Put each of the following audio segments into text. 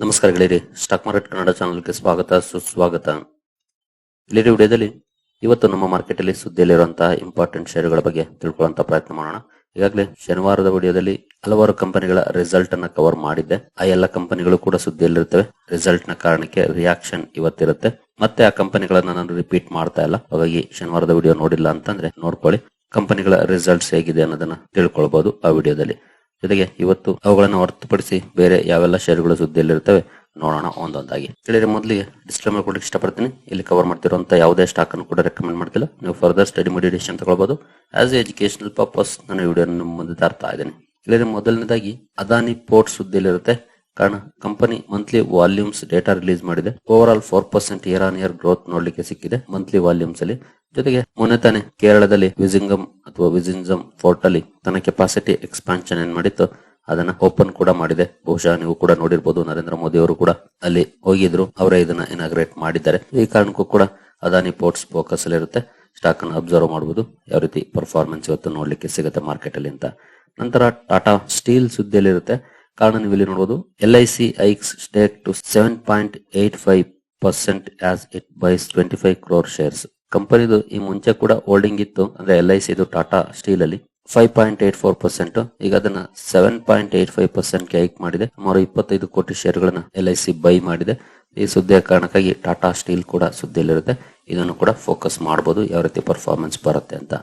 ನಮಸ್ಕಾರ ಗೆಳೆಯರಿ, stock market Kannada ಚಾನಲ್ಗೆ ಸ್ವಾಗತ, ಸುಸ್ವಾಗತ. ಗೆಳೆಯರಿ, ವಿಡಿಯೋದಲ್ಲಿ ಇವತ್ತು ನಮ್ಮ ಮಾರ್ಕೆಟ್ ಅಲ್ಲಿ ಸುದ್ದಿಯಲ್ಲಿರುವಂತಹ ಇಂಪಾರ್ಟೆಂಟ್ ಶೇರುಗಳ ಬಗ್ಗೆ ತಿಳ್ಕೊಳ್ಳುವಂತ ಪ್ರಯತ್ನ ಮಾಡೋಣ. ಈಗಾಗಲೇ ಶನಿವಾರದ ವಿಡಿಯೋದಲ್ಲಿ ಹಲವಾರು ಕಂಪನಿಗಳ ರಿಸಲ್ಟ್ ಅನ್ನ ಕವರ್ ಮಾಡಿದ್ದೆ. ಆ ಎಲ್ಲ ಕಂಪನಿಗಳು ಕೂಡ ಸುದ್ದಿಯಲ್ಲಿರುತ್ತವೆ. ರಿಸಲ್ಟ್ನ ಕಾರಣಕ್ಕೆ ರಿಯಾಕ್ಷನ್ ಇವತ್ತಿರುತ್ತೆ. ಮತ್ತೆ ಆ ಕಂಪನಿಗಳನ್ನ ನಾನು ರಿಪೀಟ್ ಮಾಡ್ತಾ ಇಲ್ಲ. ಹಾಗಾಗಿ ಶನಿವಾರದ ವಿಡಿಯೋ ನೋಡಿಲ್ಲ ಅಂತಂದ್ರೆ ನೋಡ್ಕೊಳ್ಳಿ. ಕಂಪನಿಗಳ ರಿಸಲ್ಟ್ಸ್ ಹೇಗಿದೆ ಅನ್ನೋದನ್ನ ತಿಳ್ಕೊಳ್ಬಹುದು ಆ ವಿಡಿಯೋದಲ್ಲಿ. ಜೊತೆಗೆ ಇವತ್ತು ಅವುಗಳನ್ನು ಹೊರತುಪಡಿಸಿ ಬೇರೆ ಯಾವೆಲ್ಲ ಷೇರುಗಳು ಸುದ್ದಿಯಲ್ಲಿರ್ತವೆ ನೋಡೋಣ ಒಂದೊಂದಾಗಿ. ಕೇಳಿದ್ರೆ ಮೊದಲಿಗೆ ಡಿಸ್ಕ್ಲೇಮರ್ ಕೊಡಕ್ಕೆ ಇಷ್ಟಪಡ್ತೀನಿ. ಇಲ್ಲಿ ಕವರ್ ಮಾಡ್ತಿರುವಂತ ಯಾವುದೇ ಸ್ಟಾಕ್ ಅನ್ನು ಕೂಡ ರೆಕಮೆಂಡ್ ಮಾಡ್ತಿಲ್ಲ. ನೀವು ಫರ್ದರ್ ಸ್ಟಡಿ ಮೆಡಿಟೇಷನ್ ತಗೊಳ್ಬಹುದು ಆಸ್ ಎ ಎಜುಕೇಶನಲ್ ಪರ್ಪಸ್ ನಾನು ವಿಡಿಯೋ ನಿಮ್ಮ ಮುಂದೆ ತರ್ತಾ ಇದ್ದೀನಿ. ಕೇಳಿದ್ರೆ ಮೊದಲನೇದಾಗಿ ಅದಾನಿ ಪೋರ್ಟ್ ಸುದ್ದಿಯಲ್ಲಿರುತ್ತೆ. ಕಾರಣ company monthly volumes data release ಮಾಡಿದೆ. Over all four percent year on year growth ನೋಡ್ಲಿಕ್ಕೆ ಸಿಕ್ಕಿದೆ. ಮಂತ್ಲಿ ವಾಲ್ಯೂಮ್ಸ್ ಅಲ್ಲಿ ಜೊತೆಗೆ ಮೊನ್ನೆ ತಾನೆ ಕೇರಳದಲ್ಲಿ ವಿಜಿಂಗಮ್ ಅಥವಾ ವಿಜಿಂಜಮ್ ಫೋರ್ಟ್ ಅಲ್ಲಿ ತನ್ನ ಕೆಪಾಸಿಟಿ ಎಕ್ಸ್ಪಾನ್ಷನ್ ಏನ್ ಮಾಡಿತ್ತು, ಅದನ್ನ ಓಪನ್ ಕೂಡ ಮಾಡಿದೆ. ಬಹುಶಃ ನೀವು ಕೂಡ ನೋಡಿರ್ಬೋದು, ನರೇಂದ್ರ ಮೋದಿ ಅವರು ಕೂಡ ಅಲ್ಲಿ ಹೋಗಿದ್ರು. ಅವರೇ ಇದನ್ನ ಇನಾಗ್ರೇಟ್ ಮಾಡಿದ್ದಾರೆ. ಈ ಕಾರಣಕ್ಕೂ ಕೂಡ ಅದಾನಿ ಪೋರ್ಟ್ಸ್ ಫೋಕಸ್ ಅಲ್ಲಿ ಇರುತ್ತೆ. ಸ್ಟಾಕ್ ಅನ್ನು ಅಬ್ಸರ್ವ್ ಮಾಡಬಹುದು ಯಾವ ರೀತಿ ಪರ್ಫಾರ್ಮೆನ್ಸ್ ಇವತ್ತು ನೋಡ್ಲಿಕ್ಕೆ ಸಿಗುತ್ತೆ ಮಾರ್ಕೆಟ್ ಅಲ್ಲಿ ಅಂತ. ನಂತರ ಟಾಟಾ ಸ್ಟೀಲ್ ಸುದ್ದಿಯಲ್ಲಿರುತ್ತೆ ಕಾರಣ ನೀವು ಇಲ್ಲಿ ನೋಡಬಹುದು L I C hikes stake to seven point eight five percent as it buys twenty five crore shares ಕಂಪನಿದು ಈ ಮುಂಚೆ ಕೂಡ ಹೋಲ್ಡಿಂಗ್ ಇತ್ತು, ಅಂದ್ರೆ ಎಲ್ ಐ ಸಿ ಇದು ಟಾಟಾ ಸ್ಟೀಲ್ ಅಲ್ಲಿ. Five point eight four percent ಈಗ ಅದನ್ನ ಸೆವೆನ್ ಪಾಯಿಂಟ್ ಏಟ್ ಫೈವ್ ಪರ್ಸೆಂಟ್ಗೆ ಹೈಕ್ ಮಾಡಿದೆ. ಸುಮಾರು ಇಪ್ಪತ್ತೈದು ಕೋಟಿ ಶೇರ್ಗಳನ್ನ ಎಲ್ ಐ ಸಿ ಬೈ ಮಾಡಿದೆ. ಈ ಸುದ್ದಿಯ ಕಾರಣಕ್ಕಾಗಿ ಟಾಟಾ ಸ್ಟೀಲ್ ಕೂಡ ಸುದ್ದಿಯಲ್ಲಿರುತ್ತೆ. ಇದನ್ನು ಕೂಡ ಫೋಕಸ್ ಮಾಡಬಹುದು ಯಾವ ರೀತಿ ಪರ್ಫಾರ್ಮೆನ್ಸ್ ಬರುತ್ತೆ ಅಂತ.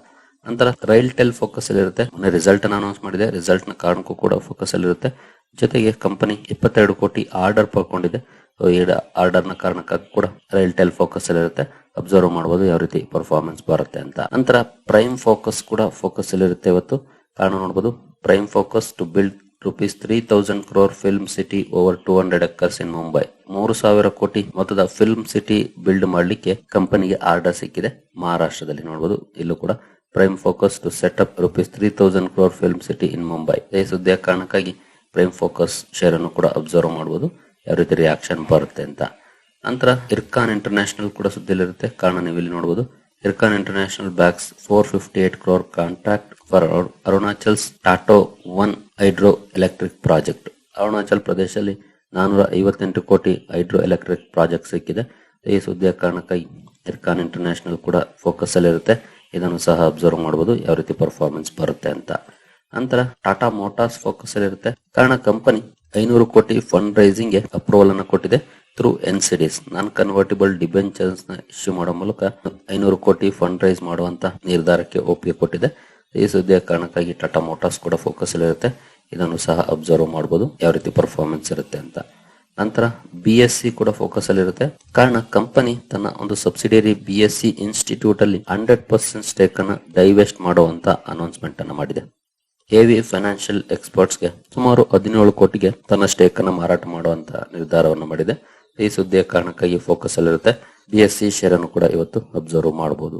ನಂತರ ರೈಲ್ ಟೆಲ್ ಫೋಕಸ್ ಅಲ್ಲಿ ಇರುತ್ತೆ. ಮೊನ್ನೆ ರಿಸಲ್ಟ್ ಅನ್ನು ಅನೌನ್ಸ್ ಮಾಡಿದೆ. ರಿಸಲ್ಟ್ನ ಕಾರಣಕ್ಕೂ ಕೂಡ ಫೋಕಸ್ ಅಲ್ಲಿ ಇರುತ್ತೆ. ಜೊತೆಗೆ ಕಂಪನಿ ಇಪ್ಪತ್ತೆರಡು ಕೋಟಿ ಆರ್ಡರ್ ಪಡ್ಕೊಂಡಿದೆ. ಆರ್ಡರ್ನ ಕಾರಣಕ್ಕಾಗಿ ಕೂಡ ರೈಲ್ ಟೆಲ್ ಫೋಕಸ್ ಅಲ್ಲಿ ಇರುತ್ತೆ. ಅಬ್ಸರ್ವ್ ಮಾಡಬಹುದು ಯಾವ ರೀತಿ ಪರ್ಫಾರ್ಮೆನ್ಸ್ ಬರುತ್ತೆ ಅಂತ. ನಂತರ ಪ್ರೈಮ್ ಫೋಕಸ್ ಕೂಡ ಫೋಕಸ್ ಅಲ್ಲಿ ಇರುತ್ತೆ ಇವತ್ತು. ಕಾರಣ ನೋಡಬಹುದು prime focus to build rupees three thousand crore film city over two hundred acres in Mumbai ಮೂರು ಸಾವಿರ ಕೋಟಿ ಮೊತ್ತದ ಫಿಲ್ಮ್ ಸಿಟಿ ಬಿಲ್ಡ್ ಮಾಡಲಿಕ್ಕೆ ಕಂಪನಿಗೆ ಆರ್ಡರ್ ಸಿಕ್ಕಿದೆ. ಮಹಾರಾಷ್ಟ್ರದಲ್ಲಿ ನೋಡಬಹುದು ಇಲ್ಲೂ ಕೂಡ prime focus to set up rupees three thousand crore film city in Mumbai ಈ ಸುದ್ದಿಯ ಕಾರಣಕ್ಕಾಗಿ ಪ್ರೈಮ್ ಫೋಕಸ್ ಶೇರ್ ಅನ್ನು ಕೂಡ ಅಬ್ಸರ್ವ್ ಮಾಡಬಹುದು ಯಾವ ರೀತಿ ರಿಯಾಕ್ಷನ್ ಬರುತ್ತೆ ಅಂತ. ನಂತರ ಇರ್ಕಾನ್ ಇಂಟರ್ನ್ಯಾಷನಲ್ ಕೂಡ ಸುದ್ದಿಲಿರುತ್ತೆ. ಕಾರಣ ನೀವು ಇಲ್ಲಿ ನೋಡಬಹುದು Ircon international bags four fifty eight crore contract for Arunachal's Tato one hydro electric project Arunachal ಪ್ರದೇಶದಲ್ಲಿ ನಾನೂರ ಐವತ್ತೆಂಟು ಕೋಟಿ ಹೈಡ್ರೋ ಎಲೆಕ್ಟ್ರಿಕ್ ಪ್ರಾಜೆಕ್ಟ್ ಸಿಕ್ಕಿದೆ. ಈ ಸುದ್ದಿಯ ಕಾರಣಕ್ಕಾಗಿ ಇರ್ಕಾನ್ ಇಂಟರ್ನ್ಯಾಷನಲ್ ಕೂಡ ಫೋಕಸ್ ಅಲ್ಲಿ ಇರುತ್ತೆ. ಇದನ್ನು ಸಹ ಅಬ್ಸರ್ವ್ ಮಾಡಬಹುದು ಯಾವ ರೀತಿ ಪರ್ಫಾರ್ಮೆನ್ಸ್ ಬರುತ್ತೆ ಅಂತ. ನಂತರ ಟಾಟಾ ಮೋಟಾರ್ಸ್ ಫೋಕಸ್ ಅಲ್ಲಿ ಇರುತ್ತೆ. ಕಾರಣ ಕಂಪನಿ ಐನೂರು ಕೋಟಿ ಫಂಡ್ ರೈಸಿಂಗ್ಗೆ ಅಪ್ರೂವಲ್ ಅನ್ನು ಕೊಟ್ಟಿದೆ ಥ್ರೂ ಎನ್ಸಿಡಿಎಸ್ ನಾನ್ ಕನ್ವರ್ಟಿಬಲ್ ಡಿಬೆಂಚರ್ಸ್ನ ಇಶ್ಯೂ ಮಾಡೋ ಮೂಲಕ ಐನೂರು ಕೋಟಿ ಫಂಡ್ ರೈಸ್ ಮಾಡುವಂತ ನಿರ್ಧಾರಕ್ಕೆ ಒಪ್ಪಿಗೆ ಕೊಟ್ಟಿದೆ. ಈ ಸುದ್ದಿಯ ಕಾರಣಕ್ಕಾಗಿ ಟಾಟಾ ಮೋಟಾರ್ಸ್ ಕೂಡ ಫೋಕಸ್ ಇರುತ್ತೆ. ಇದನ್ನು ಸಹ ಅಬ್ಸರ್ವ್ ಮಾಡಬಹುದು ಯಾವ ರೀತಿ ಪರ್ಫಾರ್ಮೆನ್ಸ್ ಇರುತ್ತೆ ಅಂತ. ನಂತರ ಬಿ ಎಸ್ ಸಿ ಕೂಡ ಫೋಕಸ್ ಅಲ್ಲಿ ಇರುತ್ತೆ. ಕಾರಣ ಕಂಪನಿ ತನ್ನ ಒಂದು subsidiary B S C institute ಅಲ್ಲಿ ಹಂಡ್ರೆಡ್ ಪರ್ಸೆಂಟ್ ಸ್ಟೇಕ್ ಅನ್ನ ಡೈವೆಸ್ಟ್ ಮಾಡುವಂತ ಅನೌನ್ಸ್ಮೆಂಟ್ ಅನ್ನ ಮಾಡಿದೆ. ಎವಿ ಫೈನಾನ್ಷಿಯಲ್ ಎಕ್ಸ್ಪರ್ಟ್ಸ್ಗೆ ಸುಮಾರು ಹದಿನೇಳು ಕೋಟಿಗೆ ತನ್ನ ಸ್ಟೇಕ್ ಅನ್ನು ಮಾರಾಟ ಮಾಡುವಂತ ನಿರ್ಧಾರವನ್ನು ಮಾಡಿದೆ. ಈ ಸುದ್ದಿಯ ಕಾರಣಕ್ಕಾಗಿ ಫೋಕಸ್ ಅಲ್ಲಿರುತ್ತೆ ಬಿ ಎಸ್ ಸಿ ಶೇರ್ ಅನ್ನು ಕೂಡ ಇವತ್ತು ಅಬ್ಸರ್ವ್ ಮಾಡಬಹುದು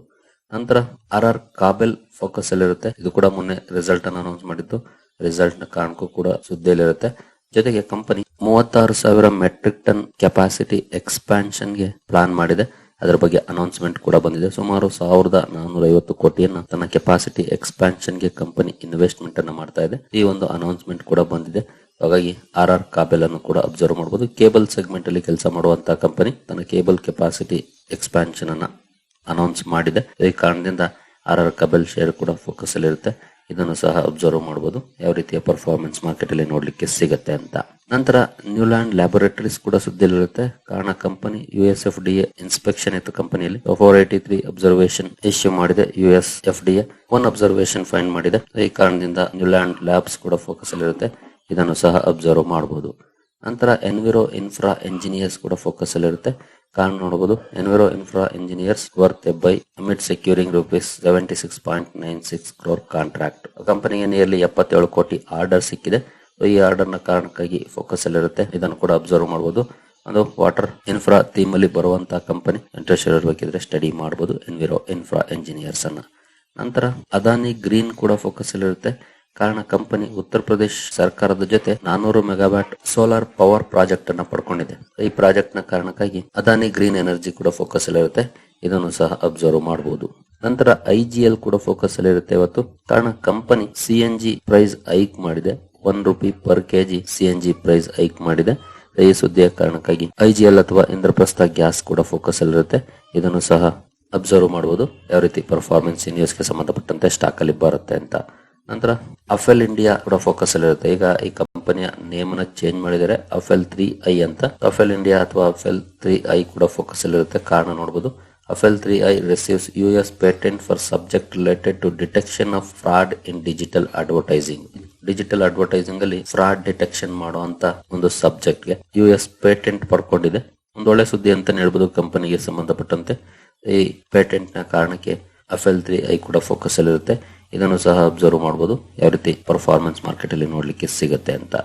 ನಂತರ ಆರ್ ಆರ್ ಕಾಬೆಲ್ ಫೋಕಸ್ ಅಲ್ಲಿರುತ್ತೆ ಇದು ಕೂಡ ಮೊನ್ನೆ ರಿಸಲ್ಟ್ ಅನ್ನು ಅನೌನ್ಸ್ ಮಾಡಿತ್ತು. ರಿಸಲ್ಟ್ನ ಕಾರಣಕ್ಕೂ ಕೂಡ ಸುದ್ದಿಯಲ್ಲಿರುತ್ತೆ ಜೊತೆಗೆ ಕಂಪನಿ ಮೂವತ್ತಾರು ಸಾವಿರ ಮೆಟ್ರಿಕ್ ಟನ್ ಕೆಪಾಸಿಟಿ ಎಕ್ಸ್ಪಾನ್ಷನ್ಗೆ ಪ್ಲಾನ್ ಮಾಡಿದೆ. ಅದರ ಬಗ್ಗೆ ಅನೌನ್ಸ್ಮೆಂಟ್ ಕೂಡ ಬಂದಿದೆ. ಸುಮಾರು ಸಾವಿರದ ನಾನೂರ ಐವತ್ತು ಕೋಟಿಯನ್ನ ತನ್ನ ಕೆಪಾಸಿಟಿ ಎಕ್ಸ್ಪಾನ್ಷನ್ಗೆ ಕಂಪನಿ ಇನ್ವೆಸ್ಟ್ಮೆಂಟ್ ಅನ್ನ ಮಾಡ್ತಾ ಇದೆ. ಈ ಒಂದು ಅನೌನ್ಸ್ಮೆಂಟ್ ಕೂಡ ಬಂದಿದೆ. ಹಾಗಾಗಿ ಆರ್ ಆರ್ ಕಾಬೆಲ್ ಅನ್ನು ಕೂಡ ಅಬ್ಸರ್ವ್ ಮಾಡಬಹುದು ಕೇಬಲ್ ಸೆಗ್ಮೆಂಟ್ ಅಲ್ಲಿ ಕೆಲಸ ಮಾಡುವಂತಹ ಕಂಪನಿ ತನ್ನ ಕೇಬಲ್ ಕೆಪಾಸಿಟಿ ಎಕ್ಸ್ಪಾನ್ಷನ್ ಅನ್ನ ಅನೌನ್ಸ್ ಮಾಡಿದೆ. ಈ ಕಾರಣದಿಂದ ಆರ್ ಆರ್ ಕಬೆಲ್ ಶೇರ್ ಕೂಡ ಫೋಕಸ್ ಅಲ್ಲಿ ಇರುತ್ತೆ ಇದನ್ನು ಸಹ ಅಬ್ಸರ್ವ್ ಮಾಡಬಹುದು ಯಾವ ರೀತಿಯ ಪರ್ಫಾರ್ಮೆನ್ಸ್ ಮಾರ್ಕೆಟ್ ಅಲ್ಲಿ ನೋಡ್ಲಿಕ್ಕೆ ಸಿಗುತ್ತೆ ಅಂತ. ನಂತರ ನ್ಯೂಲ್ಯಾಂಡ್ ಲ್ಯಾಬೊರೇಟರೀಸ್ ಕೂಡ ಸುದ್ದಿಲಿರುತ್ತೆ ಕಾರಣ company U S F D inspection ಇತ್ತು ಕಂಪನಿಯಲ್ಲಿ four eighty three observation issue ಮಾಡಿದೆ U S F D one observation fine ಮಾಡಿದೆ. ಈ ಕಾರಣದಿಂದ ನ್ಯೂಲ್ಯಾಂಡ್ ಲ್ಯಾಬ್ಸ್ ಕೂಡ ಫೋಕಸ್ ಅಲ್ಲಿರುತ್ತೆ. ಇದನ್ನು ಸಹ ಅಬ್ಸರ್ವ್ ಮಾಡಬಹುದು ನಂತರ ಎನ್ವಿರೋ ಇನ್ಫ್ರಾ ಎಂಜಿನಿಯರ್ಸ್ ಕೂಡ ಫೋಕಸ್ ಅಲ್ಲಿ ಇರುತ್ತೆ. ಕಾರಣ ನೋಡಬಹುದು enviro infra engineers worth by amid securing rupees seventy six point nine six crore contract ಕಂಪನಿಗೆ ನಿಯರ್ಲಿ ಎಪ್ಪತ್ತೇಳು ಕೋಟಿ ಆರ್ಡರ್ ಸಿಕ್ಕಿದೆ. ಈ ಆರ್ಡರ್ನ ಕಾರಣಕ್ಕಾಗಿ ಫೋಕಸ್ ಅಲ್ಲಿ ಇರುತ್ತೆ. ಇದನ್ನು ಕೂಡ ಅಬ್ಸರ್ವ್ ಮಾಡಬಹುದು ಅದು ವಾಟರ್ ಇನ್ಫ್ರಾ ಥೀಮ್ ಅಲ್ಲಿ ಬರುವಂತಹ ಕಂಪನಿ ಇಂಟ್ರೆಸ್ಟ್ ಇರಬೇಕಿದ್ರೆ ಸ್ಟಡಿ ಮಾಡಬಹುದು ಎನ್ವಿರೋ ಇನ್ಫ್ರಾ ಎಂಜಿನಿಯರ್ಸ್ ಅನ್ನ. ನಂತರ ಅದಾನಿ ಗ್ರೀನ್ ಕೂಡ ಫೋಕಸ್ ಅಲ್ಲಿ ಇರುತ್ತೆ. ಕಾರಣ ಕಂಪನಿ ಉತ್ತರ ಪ್ರದೇಶ ಸರ್ಕಾರದ ಜೊತೆ ನಾನೂರು ಮೆಗಾವ್ಯಾಟ್ ಸೋಲಾರ್ ಪವರ್ ಪ್ರಾಜೆಕ್ಟ್ ಅನ್ನ ಪಡ್ಕೊಂಡಿದೆ. ಈ ಪ್ರಾಜೆಕ್ಟ್ನ ಕಾರಣಕ್ಕಾಗಿ ಅದಾನಿ ಗ್ರೀನ್ ಎನರ್ಜಿ ಕೂಡ ಫೋಕಸ್ ಅಲ್ಲಿ ಇರುತ್ತೆ. ಇದನ್ನು ಸಹ ಅಬ್ಸರ್ವ್ ಮಾಡಬಹುದು ನಂತರ ಐ ಜಿ ಎಲ್ ಕೂಡ ಫೋಕಸ್ ಅಲ್ಲಿ ಇರುತ್ತೆ ಇವತ್ತು. ಕಾರಣ company C G price hike ಮಾಡಿದೆ. One rupee per KG C N G price hike ಮಾಡಿದೆ. ಈ ಸುದ್ದಿಯ ಕಾರಣಕ್ಕಾಗಿ ಐಜಿಎಲ್ ಅಥವಾ ಇಂದ್ರಪ್ರಸ್ಥ ಗ್ಯಾಸ್ ಕೂಡ ಫೋಕಸ್ ಅಲ್ಲಿರುತ್ತೆ ಇದನ್ನು ಸಹ ಅಬ್ಸರ್ವ್ ಮಾಡಬಹುದು ಯಾವ ರೀತಿ ಪರ್ಫಾರ್ಮೆನ್ಸ್ಗೆ ಸಂಬಂಧಪಟ್ಟಂತೆ ಸ್ಟಾಕ್ ಅಲ್ಲಿ ಬರುತ್ತೆ ಅಂತ ನಂತರ ಅಫೆಲ್ ಇಂಡಿಯಾ ಕೂಡ ಫೋಕಸ್ ಅಲ್ಲಿರುತ್ತೆ ಈಗ ಈ ಕಂಪನಿಯ ನೇಮ್ನ ಚೇಂಜ್ ಮಾಡಿದರೆ ಅಫೆಲ್ ತ್ರೀ ಐ ಅಂತ. ಅಫೆಲ್ ಇಂಡಿಯಾ ಅಥವಾ ಅಫೆಲ್ ತ್ರೀ ಐ ಕೂಡ ಫೋಕಸ್ ಅಲ್ಲಿರುತ್ತೆ ಕಾರಣ ನೋಡಬಹುದು Affle three I receives U S patent for subject related to detection of fraud in digital advertising digital advertising ಅಲ್ಲಿ ಫ್ರಾಡ್ ಡಿಟೆಕ್ಷನ್ ಮಾಡುವಂತ ಒಂದು ಸಬ್ಜೆಕ್ಟ್ಗೆ ಯು ಎಸ್ ಪೇಟೆಂಟ್ ಪಡ್ಕೊಂಡಿದೆ. ಒಂದೊಳ್ಳೆ ಸುದ್ದಿ ಅಂತಾನೆ ಹೇಳ್ಬೋದು ಕಂಪನಿಗೆ ಸಂಬಂಧಪಟ್ಟಂತೆ. ಈ ಪೇಟೆಂಟ್ನ ಕಾರಣಕ್ಕೆ ಅಫೆಲ್ ತ್ರೀ ಐ ಕೂಡ ಫೋಕಸ್ ಅಲ್ಲಿರುತ್ತೆ ಇದನ್ನು ಸಹ ಅಬ್ಸರ್ವ್ ಮಾಡಬಹುದು ಯಾವ ರೀತಿ ಪರ್ಫಾರ್ಮೆನ್ಸ್ ಮಾರ್ಕೆಟ್ ಅಲ್ಲಿ ನೋಡ್ಲಿಕ್ಕೆ ಸಿಗುತ್ತೆ ಅಂತ.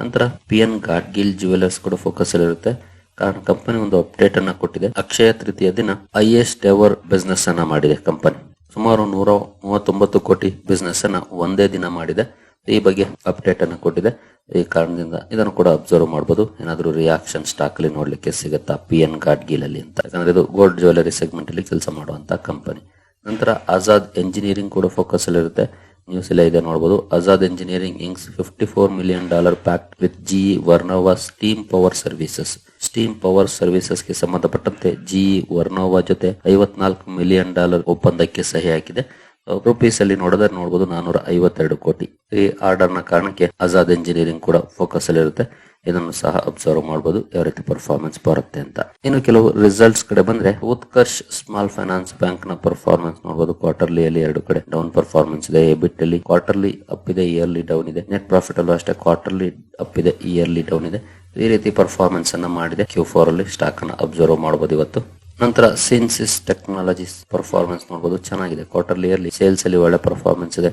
ನಂತರ ಪಿ ಎನ್ ಗಾಡ್ಗಿಲ್ ಜುವೆಲರ್ಸ್ ಕೂಡ ಫೋಕಸ್ ಅಲ್ಲಿರುತ್ತೆ ಕಾರಣ ಕಂಪನಿ ಒಂದು ಅಪ್ಡೇಟ್ ಅನ್ನ ಕೊಟ್ಟಿದೆ. ಅಕ್ಷಯ ತೃತೀಯ ದಿನ ಹೈಯೆಸ್ಟ್ ಎವರ್ ಬಿಸ್ನೆಸ್ ಅನ್ನ ಮಾಡಿದೆ ಕಂಪನಿ ಸುಮಾರು ನೂರ ಮೂವತ್ತೊಂಬತ್ತು ಕೋಟಿ ಬಿಸ್ನೆಸ್ ಅನ್ನ ಒಂದೇ ದಿನ ಮಾಡಿದೆ. ಈ ಬಗ್ಗೆ ಅಪ್ಡೇಟ್ ಅನ್ನು ಕೊಟ್ಟಿದೆ. ಈ ಕಾರಣದಿಂದ ಇದನ್ನು ಕೂಡ ಅಬ್ಸರ್ವ್ ಮಾಡಬಹುದು ಏನಾದರೂ ರಿಯಾಕ್ಷನ್ ಸ್ಟಾಕ್ ಅಲ್ಲಿ ನೋಡ್ಲಿಕ್ಕೆ ಸಿಗುತ್ತಾ ಪಿ ಎನ್ ಗಾಡ್ಗಿಲ್ ಅಲ್ಲಿ ಅಂತ. ಯಾಕಂದ್ರೆ ಇದು ಗೋಲ್ಡ್ ಜ್ಯುವೆಲರಿ ಸೆಗ್ಮೆಂಟ್ ಅಲ್ಲಿ ಕೆಲಸ ಮಾಡುವಂತ ಕಂಪನಿ ನಂತರ ಆಜಾದ್ ಎಂಜಿನಿಯರಿಂಗ್ ಕೂಡ ಫೋಕಸ್ ಅಲ್ಲಿ ಇರುತ್ತೆ. ನ್ಯೂಸ್ ಎಲ್ಲ ಇದೆ ನೋಡಬಹುದು Azad engineering inks fifty four million dollar pact with G Vernova steam power services steam power ಸರ್ವಿಸಸ್ಗೆ ಸಂಬಂಧಪಟ್ಟಂತೆ ಜಿ ವರ್ನೋವಾ ಜೊತೆ ಐವತ್ನಾಲ್ಕು ಮಿಲಿಯನ್ ಡಾಲರ್ ಒಪ್ಪಂದಕ್ಕೆ ಸಹಿ ಹಾಕಿದೆ. ರುಪೀಸ್ ಅಲ್ಲಿ ನೋಡಿದ್ರೆ ನೋಡಬಹುದು ನಾನೂರ ಐವತ್ತೆರಡು ಕೋಟಿ. ಈ ಆರ್ಡರ್ನ ಕಾರಣಕ್ಕೆ ಆಜಾದ್ ಇಂಜಿನಿಯರಿಂಗ್ ಕೂಡ ಫೋಕಸ್ ಅಲ್ಲಿ ಇರುತ್ತೆ. ಇದನ್ನು ಸಹ ಅಬ್ಸರ್ವ್ ಮಾಡಬಹುದು ಯಾವ ರೀತಿ ಪರ್ಫಾರ್ಮೆನ್ಸ್ ಬರುತ್ತೆ ಅಂತ. ಇನ್ನು ಕೆಲವು ರಿಸಲ್ಟ್ಸ್ ಕಡೆ ಬಂದ್ರೆ, ಉತ್ಕರ್ಷ್ ಸ್ಮಾಲ್ ಫೈನಾನ್ಸ್ ಬ್ಯಾಂಕ್ನ ಪರ್ಫಾರ್ಮೆನ್ಸ್ ನೋಡಬಹುದು ಕ್ವಾರ್ಟರ್ಲಿ ಅಲ್ಲಿ ಎರಡು ಕಡೆ ಡೌನ್ ಪರ್ಫಾರ್ಮೆನ್ಸ್ ಇದೆ. ಎಬಿಟ್ ಅಲ್ಲಿ ಕ್ವಾರ್ಟರ್ಲಿ ಅಪ್ ಇದೆ ಇಯರ್ಲಿ ಡೌನ್ ಇದೆ. ನೆಟ್ ಪ್ರಾಫಿಟ್ ಅಲ್ಲೂ ಅಷ್ಟೇ ಕ್ವಾರ್ಟರ್ಲಿ ಅಪ್ ಇದೆ ಇಯರ್ಲಿ ಡೌನ್ ಇದೆ. ಈ ರೀತಿ ಪರ್ಫಾರ್ಮೆನ್ಸ್ ಅನ್ನ ಮಾಡಿದೆ. ಕ್ಯೂ ಫೋರ್ ಅಲ್ಲಿ ಸ್ಟಾಕ್ ಅನ್ನ ಅಬ್ಸರ್ವ್ ಮಾಡಬಹುದು ಇವತ್ತು. ನಂತರ ಸಿನ್ಸಿಸ್ ಟೆಕ್ನಾಲಜೀಸ್ ಪರ್ಫಾರ್ಮೆನ್ಸ್ ನೋಡಬಹುದು ಚೆನ್ನಾಗಿದೆ. ಕ್ವಾರ್ಟರ್ಲಿ ಇಯರ್ಲಿ ಸೇಲ್ಸ್ ಅಲ್ಲಿ ಒಳ್ಳೆ ಪರ್ಫಾರ್ಮೆನ್ಸ್ ಇದೆ.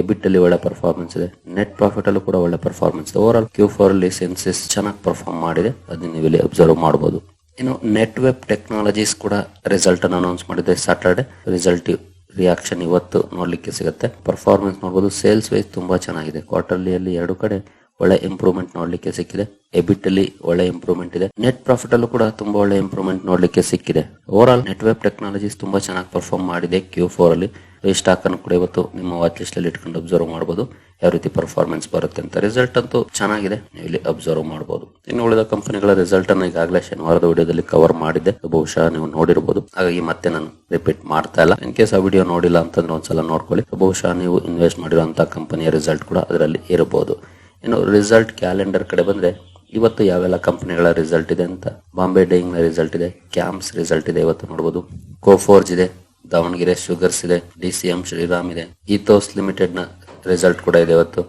ಎಬಿಟ್ ಅಲ್ಲಿ ಒಳ್ಳೆ ಪರ್ಫಾರ್ಮೆನ್ಸ್ ಇದೆ. ನೆಟ್ ಪ್ರಾಫಿಟ್ ಅಲ್ಲೂ ಕೂಡ ಒಳ್ಳೆ ಪರ್ಫಾರ್ಮೆನ್ಸ್ ಇದೆ. ಓವರ್ ಆಲ್ ಕ್ಯೂ ಫೋರ್ ಅಲ್ಲಿ ಸೆನ್ಸಸ್ ಚೆನ್ನಾಗಿ ಪರ್ಫಾರ್ಮ್ ಮಾಡಿದೆ. ಅದನ್ನ ನೀವು ಇಲ್ಲಿ ಅಬ್ಸರ್ವ್ ಮಾಡಬಹುದು ಇನ್ನು ನೆಟ್ ವೆಬ್ ಟೆಕ್ನಾಲಜೀಸ್ ಕೂಡ ರಿಸಲ್ಟ್ ಅನ್ನು ಅನೌನ್ಸ್ ಮಾಡಿದೆ ಸ್ಯಾಟರ್ಡೆ ರಿಸಲ್ಟ್ ರಿಯಾಕ್ಷನ್ ಇವತ್ತು ನೋಡ್ಲಿಕ್ಕೆ ಸಿಗುತ್ತೆ. ಪರ್ಫಾರ್ಮೆನ್ಸ್ ನೋಡಬಹುದು ಸೇಲ್ಸ್ ವೈಸ್ ತುಂಬಾ ಚೆನ್ನಾಗಿದೆ. ಕ್ವಾರ್ಟರ್ಲಿ ಅಲ್ಲಿ ಎರಡು ಕಡೆ ಒಳ್ಳೆ ಇಂಪ್ರೂವ್ಮೆಂಟ್ ನೋಡ್ಲಿಕ್ಕೆ ಸಿಕ್ಕಿದೆ. ಎಬಿಟ್ ಅಲ್ಲಿ ಒಳ್ಳೆ ಇಂಪ್ರೂವ್ಮೆಂಟ್ ಇದೆ. ನೆಟ್ ಪ್ರಾಫಿಟ್ ಅಲ್ಲೂ ಕೂಡ ತುಂಬಾ ಒಳ್ಳೆ ಇಂಪ್ರೂವ್ಮೆಂಟ್ ನೋಡ್ಲಿಕ್ಕೆ ಸಿಕ್ಕಿದೆ. Over all net web technologies ತುಂಬಾ ಚೆನ್ನಾಗಿ ಪರ್ಫಾರ್ಮ್ ಮಾಡಿದೆ ಕ್ಯೂ ಫೋರ್ ಅಲ್ಲಿ. ಈ ಸ್ಟಾಕ್ ಅನ್ನು ಕೂಡ ಇವತ್ತು ನಿಮ್ಮ ವಾಚ್ ಲಿಸ್ಟ್ ಅಲ್ಲಿ ಇಟ್ಕೊಂಡು ಅಬ್ಸರ್ವ್ ಮಾಡಬಹುದು ಯಾವ ರೀತಿ ಪರ್ಫಾರ್ಮೆನ್ಸ್ ಬರುತ್ತೆ ಅಂತ ರಿಸಲ್ಟ್ ಅಂತೂ ಚೆನ್ನಾಗಿದೆ. ಇಲ್ಲಿ ಅಬ್ಸರ್ವ್ ಮಾಡಬಹುದು ಇನ್ನು ಉಳಿದ ಕಂಪನಿಗಳ ರಿಸಲ್ಟ್ ಅನ್ನು ಈಗಾಗಲೇ ಶನಿವಾರದ ವಿಡಿಯೋದಲ್ಲಿ ಕವರ್ ಮಾಡಿದ್ದೆ. ಬಹುಶಃ ನೀವು ನೋಡಿರಬಹುದು ಹಾಗಾಗಿ ಮತ್ತೆ ನಾನು ರಿಪೀಟ್ ಮಾಡ್ತಾ ಇಲ್ಲ. ಇನ್ ಕೇಸ್ ಆ ವಿಡಿಯೋ ನೋಡಿಲ್ಲ ಅಂತಂದ್ರೆ ಒಂದ್ಸಲ ನೋಡ್ಕೊಳ್ಳಿ. ಬಹುಶಃ ನೀವು ಇನ್ವೆಸ್ಟ್ ಮಾಡಿರುವಂತಹ ಕಂಪನಿಯ ರಿಸಲ್ಟ್ ಕೂಡ ಅದರಲ್ಲಿ ಇರಬಹುದು. ಇನ್ನು ರಿಸಲ್ಟ್ ಕ್ಯಾಲೆಂಡರ್ ಕಡೆ ಬಂದ್ರೆ ಇವತ್ತು ಯಾವೆಲ್ಲ ಕಂಪ್ನಿಗಳ ರಿಸಲ್ಟ್ ಇದೆ ಅಂತ. ಬಾಂಬೆ ಡೈಯಿಂಗ್ನ ರಿಸಲ್ಟ್ ಇದೆ ಕ್ಯಾಂಪ್ಸ್ ರಿಸಲ್ಟ್ ಇದೆ ಇವತ್ತು ನೋಡಬಹುದು ಕೋಫೋರ್ಜ್ ಇದೆ, ದಾವಣಗೆರೆ ಶುಗರ್ಸ್ ಇದೆ ಡಿ ಸಿ ಎಂ ಶ್ರೀರಾಮ್ ಇದೆ ಈಥೋಸ್ ಲಿಮಿಟೆಡ್ನ ರಿಸಲ್ಟ್ ಕೂಡ ಇದೆ ಇವತ್ತು.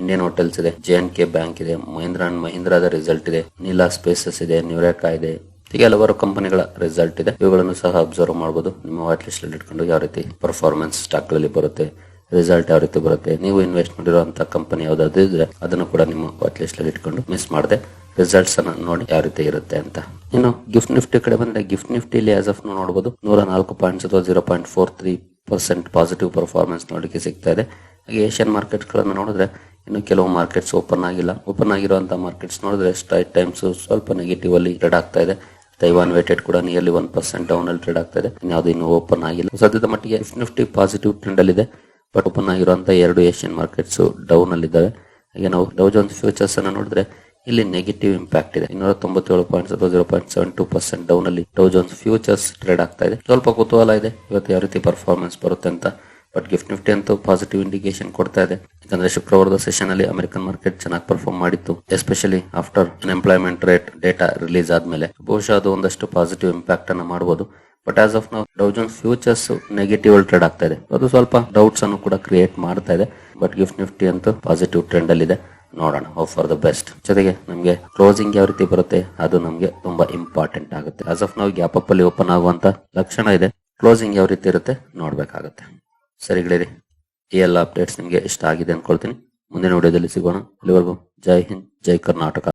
ಇಂಡಿಯನ್ ಹೋಟೆಲ್ಸ್ ಇದೆ ಜೆ ಎನ್ ಕೆ ಬ್ಯಾಂಕ್ ಇದೆ ಮಹೀಂದ್ರ ಅಂಡ್ ಮಹೀಂದ್ರಾದ ರಿಸಲ್ಟ್ ಇದೆ ನೀಲಾ ಸ್ಪೇಸಸ್ ಇದೆ ನ್ಯೂರೆಕಾ ಇದೆ. ಹೀಗೆ ಹಲವಾರು ಕಂಪನಿಗಳ ರಿಸಲ್ಟ್ ಇದೆ. ಇವುಗಳನ್ನು ಸಹ ಅಬ್ಸರ್ವ್ ಮಾಡಬಹುದು ನಿಮ್ಮ ವಾಟ್ ಲಿಸ್ಟ್ ಅಲ್ಲಿ ಇಟ್ಕೊಂಡು ಯಾವ ರೀತಿ ಪರ್ಫಾರ್ಮೆನ್ಸ್ ಸ್ಟಾಕ್ಗಳಲ್ಲಿ ಬರುತ್ತೆ ರಿಸಲ್ಟ್ ಯಾವ ರೀತಿ ಬರುತ್ತೆ, ನೀವು ಇನ್ವೆಸ್ಟ್ ಮಾಡಿರುವಂತಹ ಕಂಪನಿ ಯಾವ್ದಾದ್ರು ಇದ್ರೆ ಅದನ್ನು ಕೂಡ ನಿಮ್ಮ ವಾಚ್ ಲಿಸ್ಟ್ ಅಲ್ಲಿ ಇಟ್ಕೊಂಡು ಮಿಸ್ ಮಾಡದೆ ರಿಸಲ್ಟ್ಸ್ ಅನ್ನ ನೋಡಿ ಯಾವ ರೀತಿ ಇರುತ್ತೆ ಅಂತ. ಇನ್ನು ಗಿಫ್ಟ್ ನಿಫ್ಟಿ ಕಡೆ ಬಂದ್ರೆ ಗಿಫ್ಟ್ ನಿಫ್ಟಿಲಿ ಆಸ್ ಆಫ್ ನೋಡಬಹುದು ನೂರ ನಾಲ್ಕು ಪಾಯಿಂಟ್ಸ್ ಅಥವಾ zero point four three percent positive performance ನೋಡಲಿಕ್ಕೆ ಸಿಗ್ತಾ ಇದೆ. ಹಾಗೆ ಏಷ್ಯನ್ ಮಾರ್ಕೆಟ್ಸ್ಗಳನ್ನು ನೋಡಿದ್ರೆ ಇನ್ನು ಕೆಲವು ಮಾರ್ಕೆಟ್ಸ್ ಓಪನ್ ಆಗಿಲ್ಲ. ಓಪನ್ ಆಗಿರುವಂತಹ ಮಾರ್ಕೆಟ್ಸ್ ನೋಡಿದ್ರೆ ಸ್ಟ್ರೈಟ್ ಟೈಮ್ಸ್ ಸ್ವಲ್ಪ ನೆಗೆಟಿವ್ ಅಲ್ಲಿ ಟ್ರೇಡ್ ಆಗ್ತಾ ಇದೆ. ತೈವಾನ್ ವೇಟೆಡ್ ಕೂಡ ನಿಯರ್ಲಿ ಒನ್ ಪರ್ಸೆಂಟ್ ಡೌನ್ ಅಲ್ಲಿ ಟ್ರೇಡ್ ಆಗ್ತಾ ಇದೆ. ಇನ್ಯಾವುದು ಇನ್ನು ಓಪನ್ ಆಗಿಲ್ಲ. ಸದ್ಯದ ಮಟ್ಟಿಗೆ ನಿಫ್ಟಿ ಪಾಸಿಟಿವ್ ಟ್ರೆಂಡ್ ಅಲ್ಲಿ ಇದೆ ಬಟ್ ಓಪನ್ ಆಗಿರುವಂತಹ ಎರಡು ಏಷ್ಯನ್ ಮಾರ್ಕೆಟ್ಸ್ ಡೌನ್ ಅಲ್ಲಿ ಇದಾವೆ ಹಾಗೆ ನಾವು ಡೌ ಜೋನ್ಸ್ ಫ್ಯೂಚರ್ಸ್ ಅನ್ನು ನೋಡಿದ್ರೆ ಇಲ್ಲಿ ನೆಗೆಟಿವ್ ಇಂಪ್ಯಾಕ್ಟ್ ಇದೆ. ಇನ್ನೂರ ತೊಂಬತ್ತೇಳು point zero point seven two percent down ಅಲ್ಲಿ ಡೌ ಜೋನ್ಸ್ ಫ್ಯೂಚರ್ಸ್ ಟ್ರೇಡ್ ಆಗ್ತಾ ಇದೆ. ಸ್ವಲ್ಪ ಕುತೂಹಲ ಇದೆ. ಇವತ್ತು ಯಾವ ರೀತಿ ಪರ್ಫಾರ್ಮೆನ್ಸ್ ಬರುತ್ತೆ ಅಂತ. ಬಟ್ ಗಿಫ್ಟ್ ನಿಫ್ಟಿ ಅಂತೂ ಪಾಸಿಟಿವ್ ಇಂಡಿಕೇಶನ್ ಕೊಡ್ತಾ ಇದೆ. ಯಾಕಂದ್ರೆ ಶುಕ್ರವಾರದ ಸೆಷನ್ ಅಲ್ಲಿ ಅಮೆರಿಕನ್ ಮಾರ್ಕೆಟ್ ಚೆನ್ನಾಗಿ ಪರ್ಫಾರ್ಮ್ ಮಾಡಿತ್ತು. Especially after unemployment rate data release ಆದ್ಮೇಲೆ. ಬಹುಶಃ ಅದು ಒಂದಷ್ಟು ಪಾಸಿಟಿವ್ ಇಂಪ್ಯಾಕ್ಟ್ ಅನ್ನ ಮಾಡಬಹುದು ಬಟ್ ಆಸ್ ಆಫ್ ನಾವು Dow Jones futures negative trade ಆಗ್ತಾ ಇದೆ. ಅದು ಸ್ವಲ್ಪ ಡೌಟ್ಸ್ ಅನ್ನು ಕೂಡ ಕ್ರಿಯೇಟ್ ಮಾಡ್ತಾ ಇದೆ. ಬಟ್ ಗಿಫ್ಟ್ ನಿಫ್ಟಿ ಅಂತೂ ಪಾಸಿಟಿವ್ ಟ್ರೆಂಡ್ ಅಲ್ಲಿ ಇದೆ. ನೋಡೋಣ ಹೋಪ್ ಫಾರ್ ದ ಬೆಸ್ಟ್ ಜೊತೆಗೆ ನಮಗೆ ಕ್ಲೋಸಿಂಗ್ ಯಾವ ರೀತಿ ಬರುತ್ತೆ, ಅದು ನಮಗೆ ತುಂಬಾ ಇಂಪಾರ್ಟೆಂಟ್ ಆಗುತ್ತೆ. ಆಸ್ ಆಫ್ ನಾವು ಗ್ಯಾಪ್ ಅಪ್ ಅಲ್ಲಿ ಓಪನ್ ಆಗುವಂತ ಲಕ್ಷಣ ಇದೆ. ಕ್ಲೋಸಿಂಗ್ ಯಾವ ರೀತಿ ಇರುತ್ತೆ, ನೋಡ್ಬೇಕಾಗುತ್ತೆ. ಸರಿ ಗೆಳೆಯರಿ, ಈ ಎಲ್ಲ ಅಪ್ಡೇಟ್ಸ್ ನಿಮಗೆ ಇಷ್ಟ ಆಗಿದೆ ಅನ್ಕೊಳ್ತೀನಿ. ಮುಂದಿನ ವಿಡಿಯೋದಲ್ಲಿ ಸಿಗೋಣ. ಅಲ್ಲಿವರೆಗೂ ಜೈ ಹಿಂದ್, ಜೈ ಕರ್ನಾಟಕ.